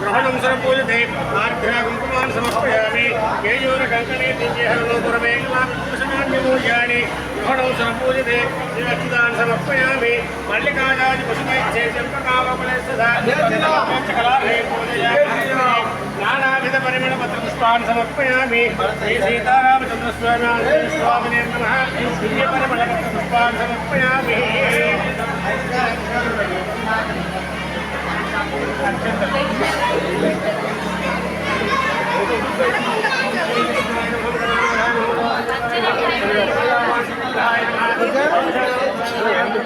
ग्रहणं सरपूजते आर्द्रा कुङ्कुमान् समर्पयामि केयोरकङ्कणे दिव्यहरणोपुरमे పూజాని గృహణం సంపూజితే సరపూజతే శ్రీరక్షితాన్ సమర్పయామి మల్లికాజాది పుష్పైచ్చే నానావిధ పరిమళ పత్ర పుష్పాన్ని సమర్పయామి. శ్రీ సీతారామచంద్రస్వామి స్వామినే నమ. దివ్య పరిమళ పత్ర పుష్పాన్ని సమర్పయామి.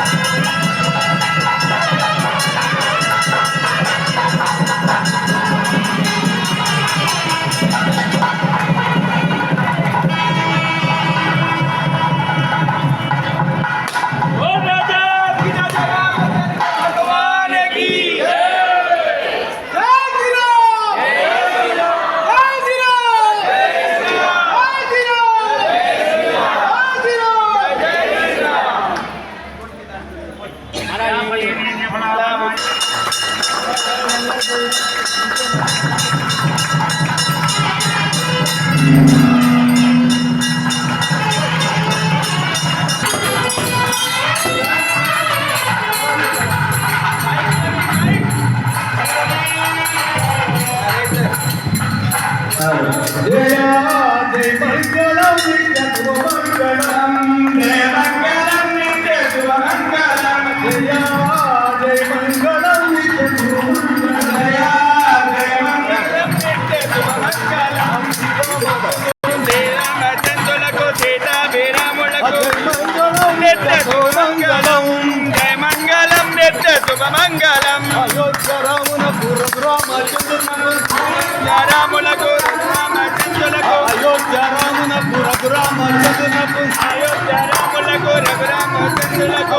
ハハハハ! అయోధ్యరామునకు రఘురామచంద్రునకు అయోధ్య రాములకు రఘురామచంద్రులకు